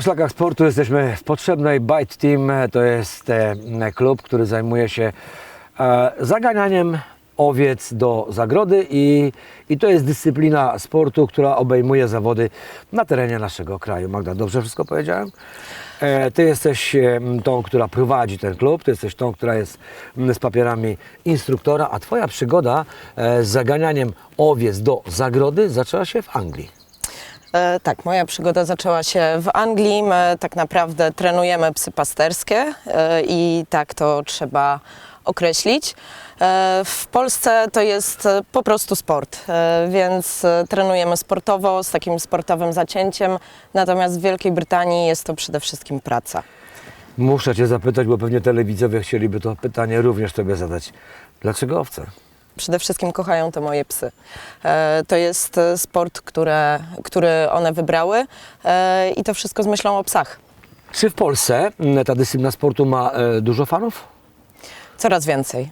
Na szlakach sportu jesteśmy w potrzebnej Bite Team. To jest e, klub, który zajmuje się e, zaganianiem owiec do zagrody i, i to jest dyscyplina sportu, która obejmuje zawody na terenie naszego kraju. Magda, dobrze wszystko powiedziałem? E, Ty jesteś tą, która prowadzi ten klub, ty jesteś tą, która jest z papierami instruktora, a Twoja przygoda z zaganianiem owiec do zagrody zaczęła się w Anglii. E, tak, moja przygoda zaczęła się w Anglii. My tak naprawdę trenujemy psy pasterskie e, i tak to trzeba określić. E, w Polsce to jest po prostu sport, więc trenujemy sportowo, z takim sportowym zacięciem, natomiast w Wielkiej Brytanii jest to przede wszystkim praca. Muszę Cię zapytać, bo pewnie telewidzowie chcieliby to pytanie również Tobie zadać. Dlaczego owce? Przede wszystkim kochają to moje psy. E, To jest e, sport, które, który one wybrały e, i to wszystko z myślą o psach. Czy w Polsce ta dyscyplina sportu ma dużo fanów? Coraz więcej.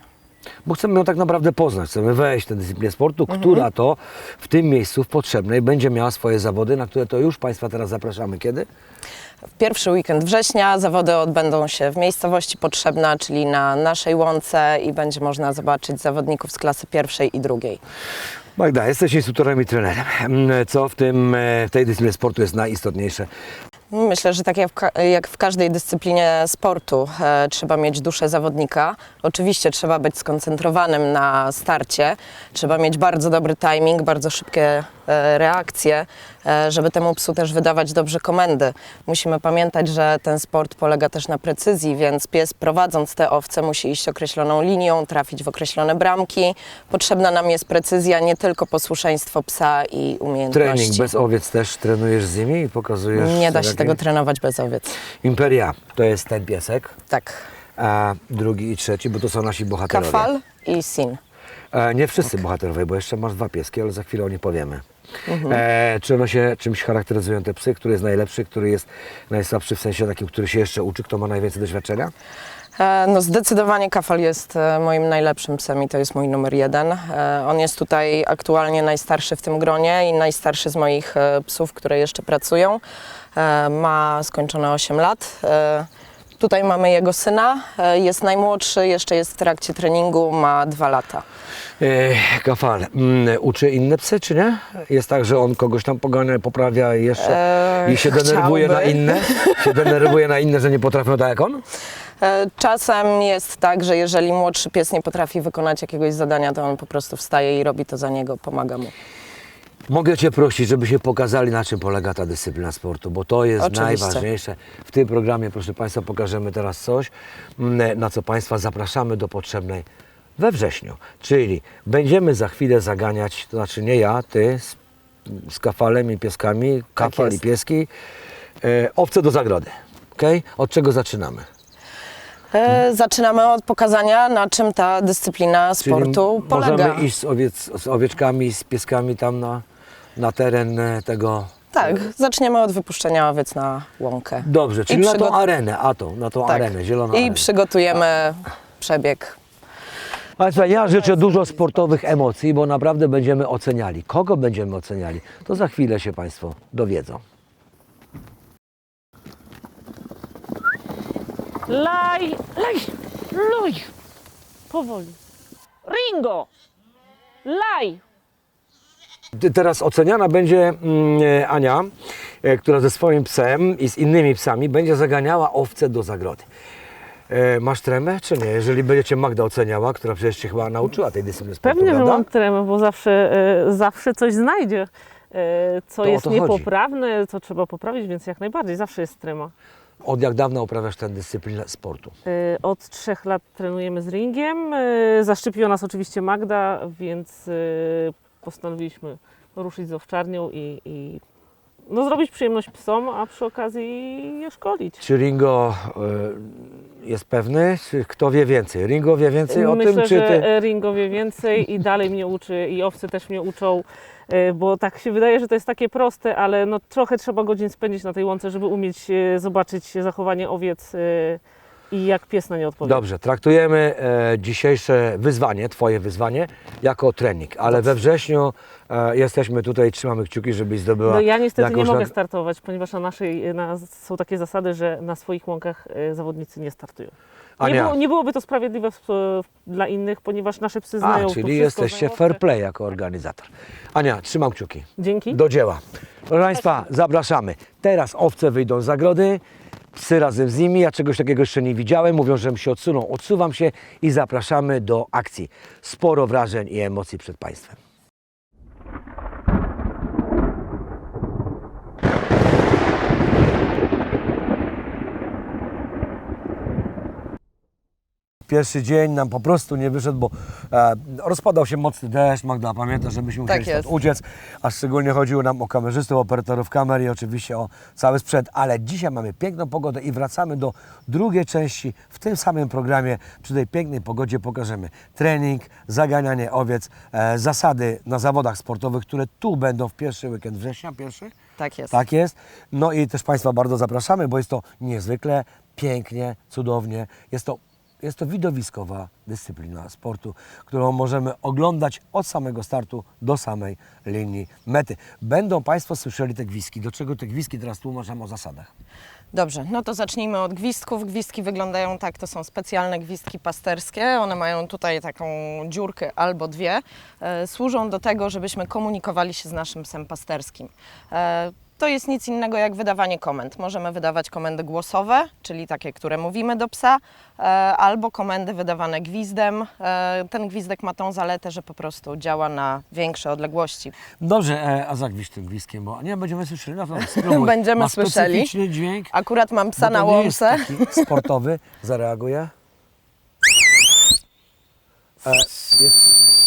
Bo chcemy ją tak naprawdę poznać, chcemy wejść w tę dyscyplinę sportu, która to w tym miejscu, w Potrzebnej, będzie miała swoje zawody, na które to już Państwa teraz zapraszamy. Kiedy? W pierwszy weekend września zawody odbędą się w miejscowości Potrzebna, czyli na naszej łące i będzie można zobaczyć zawodników z klasy pierwszej i drugiej. Magda, jesteś instruktorem i trenerem. M, Co w, tym, e, w tej dyscyplinie sportu jest najistotniejsze? Myślę, że tak jak w, każdej dyscyplinie sportu e, trzeba mieć duszę zawodnika. Oczywiście trzeba być skoncentrowanym na starcie, trzeba mieć bardzo dobry timing, bardzo szybkie reakcje, e, żeby temu psu też wydawać dobrze komendy. Musimy pamiętać, że ten sport polega też na precyzji, więc pies prowadząc te owce musi iść określoną linią, trafić w określone bramki. Potrzebna nam jest precyzja, nie tylko posłuszeństwo psa i umiejętności. Trening bez owiec też trenujesz z nimi i pokazujesz... Nie da się tego trenować bez owiec. Imperia to jest ten piesek, Tak. a drugi i trzeci, bo to są nasi bohaterowie. Kafal i Sin. E, nie wszyscy bohaterowie, bo jeszcze masz dwa pieski, ale za chwilę o nie powiemy. Mhm. E, czy one się czymś charakteryzują te psy? Który jest najlepszy, który jest najsłabszy w sensie takim, który się jeszcze uczy, kto ma najwięcej doświadczenia? E, No zdecydowanie Kafal jest e, moim najlepszym psem i to jest mój numer jeden. E, On jest tutaj aktualnie najstarszy w tym gronie i najstarszy z moich psów, które jeszcze pracują. Ma skończone 8 lat. Tutaj mamy jego syna, e, jest najmłodszy, jeszcze jest w trakcie treningu, ma 2 lata. E, Kafal, mm, uczy inne psy, czy nie? Jest tak, że on kogoś tam pogania, poprawia i jeszcze E, i się denerwuje chciałby. na inne? Się denerwuje na inne, że nie potrafią tak jak on? E, Czasem jest tak, że jeżeli młodszy pies nie potrafi wykonać jakiegoś zadania, to on po prostu wstaje i robi to za niego, pomaga mu. Mogę Cię prosić, żebyście pokazali, na czym polega ta dyscyplina sportu, bo to jest Oczywiście. najważniejsze. W tym programie, proszę Państwa, pokażemy teraz coś, mm, na co Państwa zapraszamy do potrzebnej we wrześniu. Czyli będziemy za chwilę zaganiać, to znaczy nie ja, Ty z, z kafalem i pieskami, kafal i jest. pieski, e, owce do zagrody. Okay? Od czego zaczynamy? E, Zaczynamy od pokazania, na czym ta dyscyplina sportu Czyli polega. możemy iść z, owiec, z owieczkami, z pieskami tam na, na teren e, tego Tak, zaczniemy od wypuszczenia owiec na łąkę. Dobrze, czyli na tą arenę, a tą, na tą Tak. arenę, zieloną I arenę. przygotujemy przebieg. Państwa, ja życzę dużo sportowych emocji, bo naprawdę będziemy oceniali. Kogo będziemy oceniali, to za chwilę się Państwo dowiedzą. Laj, laj, luj. Powoli. Ringo! Laj! Teraz oceniana będzie mm, e, Ania, e, która ze swoim psem i z innymi psami będzie zaganiała owce do zagrody. E, masz tremę, czy nie? Jeżeli będziecie Magda oceniała, która przecież się chyba nauczyła tej dyscypliny sportu, Pewnie, że prawda? mam tremę, bo zawsze, zawsze coś znajdzie, co To o jest to chodzi. niepoprawne, co trzeba poprawić, więc jak najbardziej, zawsze jest trema. Od jak dawna uprawiasz tę dyscyplinę sportu? Od trzech lat trenujemy z ringiem. Zaszczepiła nas oczywiście Magda, więc postanowiliśmy ruszyć z owczarnią i, i no, zrobić przyjemność psom, a przy okazji je szkolić. Czy Ringo e, jest pewny? Czy kto wie więcej? Ringo wie więcej o Myślę, tym, czy że ty? e, Ringo wie więcej i dalej mnie uczy i owce też mnie uczą, e, bo tak się wydaje, że to jest takie proste, ale no trochę trzeba godzin spędzić na tej łące, żeby umieć e, zobaczyć zachowanie owiec e, i jak pies na nie odpowie. Dobrze, traktujemy e, dzisiejsze wyzwanie, Twoje wyzwanie, jako trening, ale we wrześniu e, jesteśmy tutaj, trzymamy kciuki, żebyś zdobyła No ja niestety nie jakąś mogę nag- startować, ponieważ na naszej, na, są takie zasady, że na swoich łąkach e, zawodnicy nie startują. Nie, Ania. było, nie byłoby to sprawiedliwe w, dla innych, ponieważ nasze psy A, znają to czyli wszystko, jesteście znają fair play jako organizator. Ania, trzymam kciuki. Dzięki. Do dzieła. Proszę Państwa, zapraszamy. Teraz owce wyjdą z zagrody, psy razem z nimi. Ja czegoś takiego jeszcze nie widziałem. Mówią, że się odsuną. Odsuwam się i zapraszamy do akcji. Sporo wrażeń i emocji przed Państwem. Pierwszy dzień nam po prostu nie wyszedł, bo e, rozpadał się mocny deszcz. Magda, pamiętasz, że myśmy Tak musieli stąd jest. uciec, a szczególnie chodziło nam o kamerzystów, operatorów kamer i oczywiście o cały sprzęt. Ale dzisiaj mamy piękną pogodę i wracamy do drugiej części w tym samym programie. Przy tej pięknej pogodzie pokażemy trening, zaganianie owiec, e, zasady na zawodach sportowych, które tu będą w pierwszy weekend września. Pierwszy? Tak jest. Tak jest. No i też Państwa bardzo zapraszamy, bo jest to niezwykle pięknie, cudownie. Jest to, jest to widowiskowa dyscyplina sportu, którą możemy oglądać od samego startu do samej linii mety. Będą Państwo słyszeli te gwizdki. Do czego te gwizdki teraz tłumaczam o zasadach. Dobrze, no to zacznijmy od gwizdków. Gwizdki wyglądają tak, to są specjalne gwizdki pasterskie. One mają tutaj taką dziurkę albo dwie. E, służą do tego, żebyśmy komunikowali się z naszym psem pasterskim. E, to jest nic innego jak wydawanie komend. Możemy wydawać komendy głosowe, czyli takie, które mówimy do psa, e, albo komendy wydawane gwizdem. E, ten gwizdek ma tą zaletę, że po prostu działa na większe odległości. Dobrze, e, a zagwiźdź tym gwizdkiem, bo nie będziemy słyszeli. No, to spróbuj. Będziemy Ma słyszeli. dźwięk. Akurat mam psa na łące. sportowy. Zareaguje. E, jest...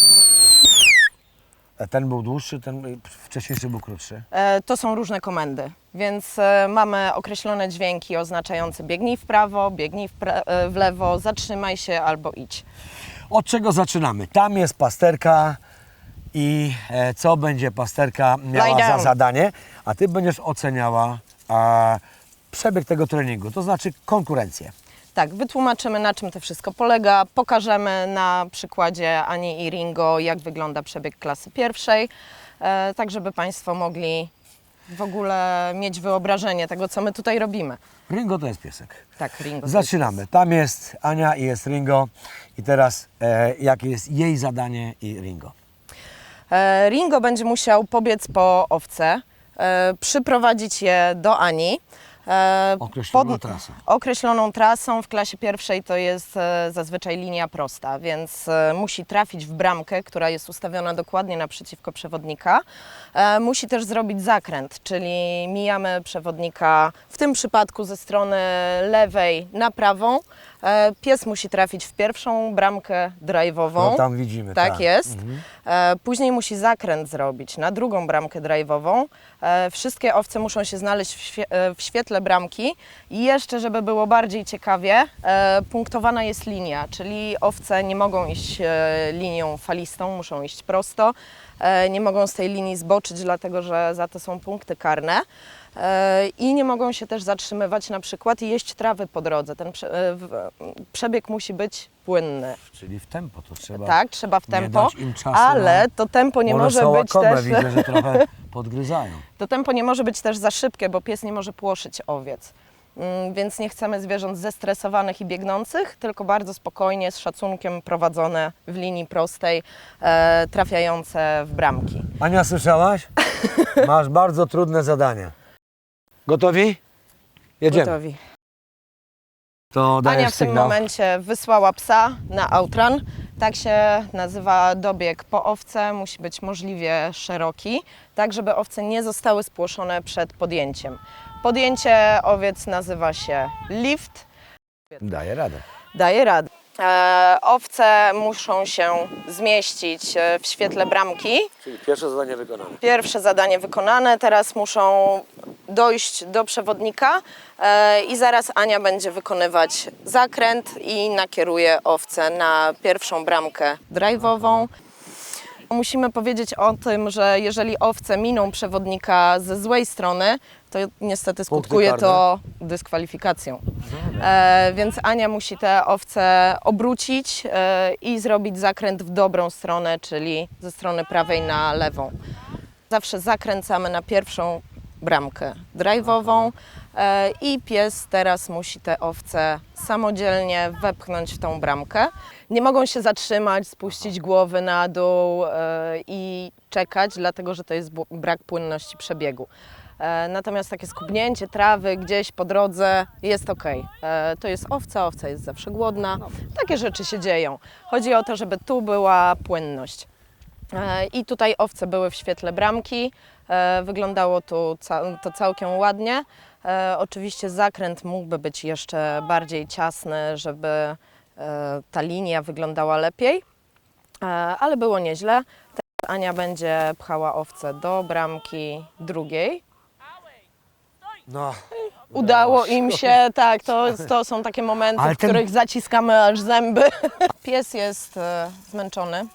Ten był dłuższy, ten wcześniejszy był krótszy. E, To są różne komendy, więc e, mamy określone dźwięki oznaczające biegnij w prawo, biegnij w, pra- e, w lewo, zatrzymaj się albo idź. Od czego zaczynamy? Tam jest pasterka i co będzie pasterka miała za zadanie, a ty będziesz oceniała a, przebieg tego treningu, to znaczy konkurencję. Tak, wytłumaczymy na czym to wszystko polega, pokażemy na przykładzie Ani i Ringo, jak wygląda przebieg klasy pierwszej, e, tak żeby Państwo mogli w ogóle mieć wyobrażenie tego, co my tutaj robimy. Ringo to jest piesek. Tak, Ringo. Zaczynamy. Tam jest Ania i jest Ringo. I teraz e, jakie jest jej zadanie i Ringo? E, Ringo będzie musiał pobiec po owce, e, przyprowadzić je do Ani. E, Określoną trasą. Określoną trasą w klasie pierwszej to jest e, zazwyczaj linia prosta, więc e, musi trafić w bramkę, która jest ustawiona dokładnie naprzeciwko przewodnika. Musi też zrobić zakręt, czyli mijamy przewodnika w tym przypadku ze strony lewej na prawą. Pies musi trafić w pierwszą bramkę drive'ową. No tam widzimy. Tak, jest. Mhm. Później musi zakręt zrobić na drugą bramkę drive'ową. Wszystkie owce muszą się znaleźć w, świe- e, świetle bramki. I jeszcze, żeby było bardziej ciekawie, e, punktowana jest linia, czyli owce nie mogą iść e, linią falistą, muszą iść prosto. E, nie mogą z tej linii zboczyć, dlatego że za to są punkty karne. E, I nie mogą się też zatrzymywać na przykład i jeść trawy po drodze. Ten prze, e, w- przebieg musi być płynny. Czyli w tempo to trzeba. Tak, trzeba w nie tempo, dać im czasu ale na- to tempo nie może być też widzę, że trochę podgryzają. to tempo nie może być też za szybkie, bo pies nie może płoszyć owiec. Mm, Więc nie chcemy zwierząt zestresowanych i biegnących, tylko bardzo spokojnie, z szacunkiem prowadzone w linii prostej, e, trafiające w bramki. Ania, słyszałaś? Masz bardzo trudne zadanie. Gotowi? Jedziemy. Gotowi. To dajesz Ania w tym sygnał. momencie wysłała psa na outrun. Tak się nazywa dobieg po owce. Musi być możliwie szeroki, tak żeby owce nie zostały spłoszone przed podjęciem. Podjęcie owiec nazywa się lift. Daję radę. Daje radę. E, owce muszą się zmieścić e, w świetle bramki. Czyli pierwsze zadanie wykonane. Pierwsze zadanie wykonane, teraz muszą dojść do przewodnika e, i zaraz Ania będzie wykonywać zakręt i nakieruje owce na pierwszą bramkę drive'ową. Musimy powiedzieć o tym, że jeżeli owce miną przewodnika ze złej strony, to niestety skutkuje to dyskwalifikacją. E, więc Ania musi te owce obrócić e, i zrobić zakręt w dobrą stronę, czyli ze strony prawej na lewą. Zawsze zakręcamy na pierwszą bramkę drive'ową e, i pies teraz musi te owce samodzielnie wepchnąć w tą bramkę. Nie mogą się zatrzymać, spuścić głowy na dół e, i czekać, dlatego że to jest brak płynności przebiegu. E, Natomiast takie skubnięcie trawy gdzieś po drodze jest ok. To jest owca, owca jest zawsze głodna. Takie rzeczy się dzieją. Chodzi o to, żeby tu była płynność. E, I tutaj owce były w świetle bramki. E, Wyglądało tu ca- to całkiem ładnie. E, Oczywiście zakręt mógłby być jeszcze bardziej ciasny, żeby e, ta linia wyglądała lepiej, E, ale było nieźle. Teraz Ania będzie pchała owce do bramki drugiej. No, Udało im się, tak, to, to są takie momenty, Ale w ten- których zaciskamy aż zęby. Pies jest e, zmęczony.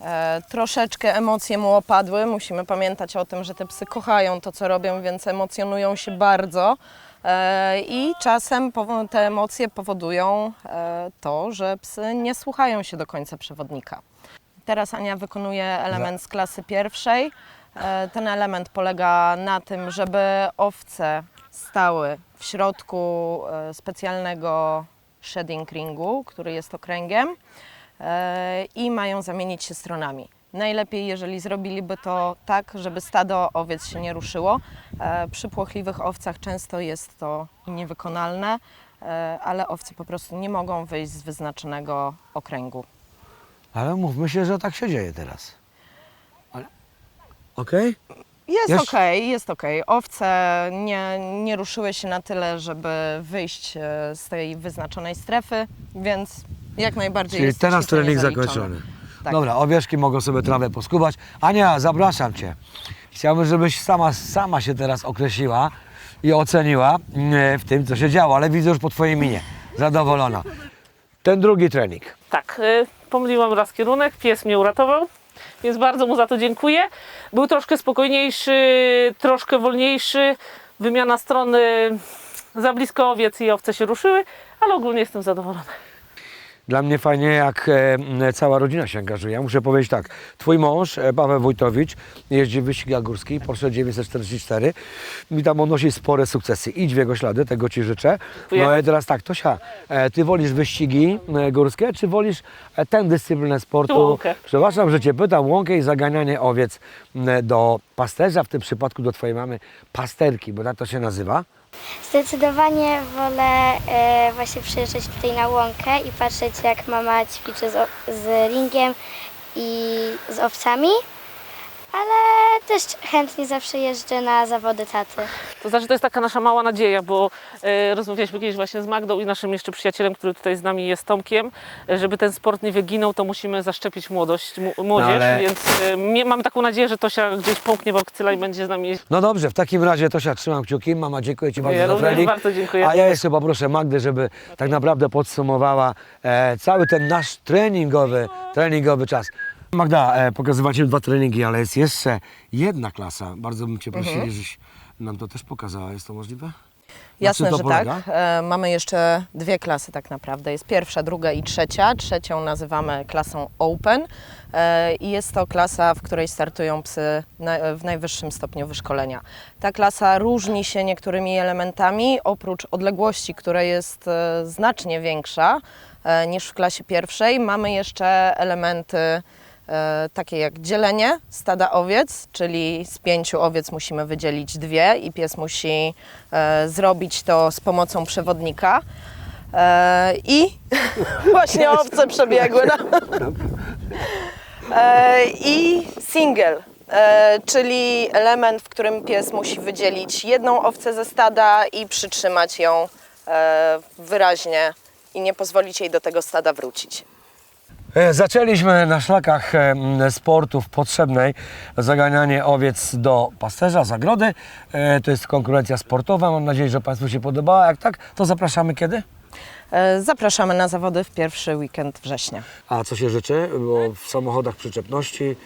E, troszeczkę emocje mu opadły. Musimy pamiętać o tym, że te psy kochają to, co robią, więc emocjonują się bardzo. E, I czasem te emocje powodują e, to, że psy nie słuchają się do końca przewodnika. Teraz Ania wykonuje element z klasy pierwszej. E, Ten element polega na tym, żeby owce stały w środku specjalnego shedding ringu, który jest okręgiem i mają zamienić się stronami. Najlepiej, jeżeli zrobiliby to tak, żeby stado owiec się nie ruszyło. E, Przy płochliwych owcach często jest to niewykonalne, e, ale owce po prostu nie mogą wyjść z wyznaczonego okręgu. ale mówmy się, że tak się dzieje teraz. Ale... Okej? Jest Jest- okej, jest okej. Owce nie, nie ruszyły się na tyle, żeby wyjść e, z tej wyznaczonej strefy, więc jak najbardziej Czyli jest teraz trening zakończony. Tak. Dobra, owieczki mogą sobie trawę poskubać. Ania, zapraszam Cię. Chciałbym, żebyś sama, sama się teraz określiła i oceniła mm, w tym, co się działo, ale widzę już po Twojej minie. Zadowolona. Ten drugi trening. Tak, y, pomyliłam raz kierunek, pies mnie uratował, więc bardzo mu za to dziękuję. Był troszkę spokojniejszy, troszkę wolniejszy, wymiana strony za blisko owiec i owce się ruszyły, ale ogólnie jestem zadowolona. Dla mnie fajnie, jak e, cała rodzina się angażuje. Ja muszę powiedzieć tak, twój mąż, e, Paweł Wójtowicz, jeździ w wyścigach górskich, Porsche 944 i tam odnosi spore sukcesy. Idź w jego ślady, tego Ci życzę. No i teraz tak, Tosia, e, Ty wolisz wyścigi górskie, czy wolisz tę dyscyplinę sportu? Łąkę. Przepraszam, że Cię pytam, łąkę i zaganianie owiec do pasterza, w tym przypadku do Twojej mamy pasterki, bo tak to się nazywa. Zdecydowanie wolę e, właśnie przyjeżdżać tutaj na łąkę i patrzeć jak mama ćwiczy z, z ringiem i z owcami, ale też chętnie zawsze jeżdżę na zawody taty. To znaczy, to jest taka nasza mała nadzieja, bo e, rozmawialiśmy kiedyś właśnie z Magdą i naszym jeszcze przyjacielem, który tutaj z nami jest Tomkiem, e, żeby ten sport nie wyginął, to musimy zaszczepić młodość, mu- młodzież, ale- więc e, mie- mam taką nadzieję, że Tosia gdzieś pomknie bakcyla i będzie z nami No dobrze, w takim razie Tosia, trzymam kciuki. Mama, dziękuję Ci bardzo Ja za również trening. bardzo dziękuję. A ja jeszcze poproszę Magdę, żeby tak naprawdę podsumowała e, cały ten nasz treningowy, treningowy czas. Magda, e, pokazywacie dwa treningi, ale jest jeszcze jedna klasa. Bardzo bym Cię prosili, Mhm. żebyś nam to też pokazała. Jest to możliwe? Jasne, czym to że polega? tak. E, mamy jeszcze dwie klasy tak naprawdę. Jest pierwsza, druga i trzecia. Trzecią nazywamy klasą Open e, i jest to klasa, w której startują psy na, w najwyższym stopniu wyszkolenia. Ta klasa różni się niektórymi elementami, oprócz odległości, która jest e, znacznie większa e, niż w klasie pierwszej. Mamy jeszcze elementy takie jak dzielenie stada owiec, czyli z pięciu owiec musimy wydzielić dwie i pies musi e, zrobić to z pomocą przewodnika. E, I właśnie owce przebiegły. No. E, I single, e, czyli element, w którym pies musi wydzielić jedną owcę ze stada i przytrzymać ją e, wyraźnie i nie pozwolić jej do tego stada wrócić. E, Zaczęliśmy na szlakach e, sportów potrzebnej zaganianie owiec do pasterza, zagrody. E, To jest konkurencja sportowa. Mam nadzieję, że Państwu się podobała. Jak tak, to zapraszamy kiedy? Zapraszamy na zawody w pierwszy weekend września. A co się życzy? Bo w samochodach przyczepności.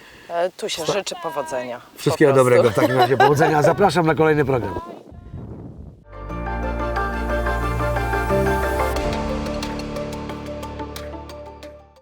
Tu się życzy powodzenia. po Wszystkiego prostu. dobrego w takim razie. Powodzenia. Zapraszam na kolejny program.